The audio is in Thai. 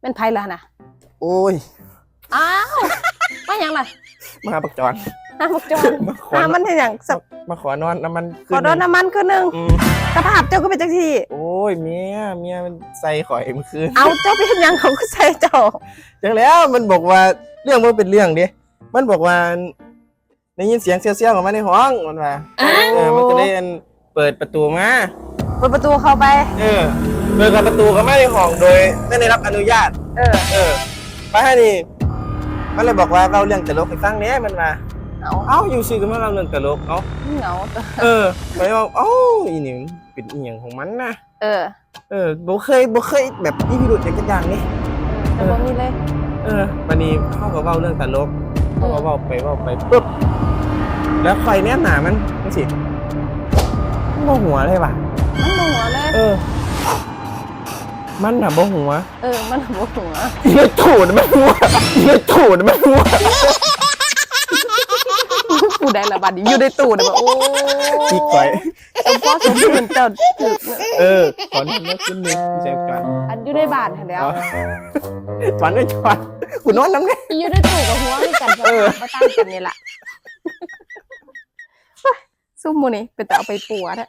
เป็นไผล่ะนะโอ้ย อ้าวมาหยังล่ะมาปักจอน น้ำบักจอนมาขอน้ำมันเป็นหยังสับมาขอนอนน้ำมันขอโดนน้ำมันคือหนึ่งอืมสภาพเจ้าก็เป็นจังซี่ โอ้ยเมียเมียมันใส่ข่อยเมื่อคืนเอาเจ้าเป็นหยังเขาก็ใส่เจ้าจังแล้วมันบอกว่าเรื่องมันเป็นเรื่องเดิมันบอกว่าได้ยินเสียงเสี้ยวๆออกมาในห้องมันว่าเออมันก็เลยอันเปิดประตูมาเปิดประตูเข้าไป เออ เปิดกับประตูเข้ามาในห้องโดยไม่ได้รับอนุญาต เออ เออไปให้นี่ มันเลยบอกว่าเราเรื่องตลกให้ฟังเนี้ยมันมาเอาเอ้าอยู่ซื่อก็มาเราเรื่องตลกเอ้าเหงาตัวเออไปว่าเอ้าอีนี่มันเป็นอีหยังของมันนะเออ เออบ่เคยบ่เคยแบบนี่พิรุธจักอย่างนี่แต่บ่มีเลย เออวันนี้เข้ากับเว้าเรื่องตลกเข้ากับเว้าไปเว้าไปปุ๊บแล้วคอยแนบหนามันนี่สิมันบ่หัวเลยว่ะมันบ่หัวเลยเออ มันน่ะบ่หัวเออ มันบ่หัวอีเลยถูดมันหัวอีเลยถูดมันหัวผู้ใดละบัดนี้อยู่ในตู้น่ะบ่โอ้อีกก่อยสมพอสมบูรณ์เจ้าถึกเออ ขอแนบแล้วขึ้นหนึงพี่แจ๊คกันอันอยู่ในบ้านหั่นแหล้วฝันด้วยจอนกูนอนน้ำไง อยู่ในตู้กับหัวคือกันบ่เออบ่ต่างกันนี่ล่ะซุ่มหมู่นี่เป็นแต่เอาไปปัวแท้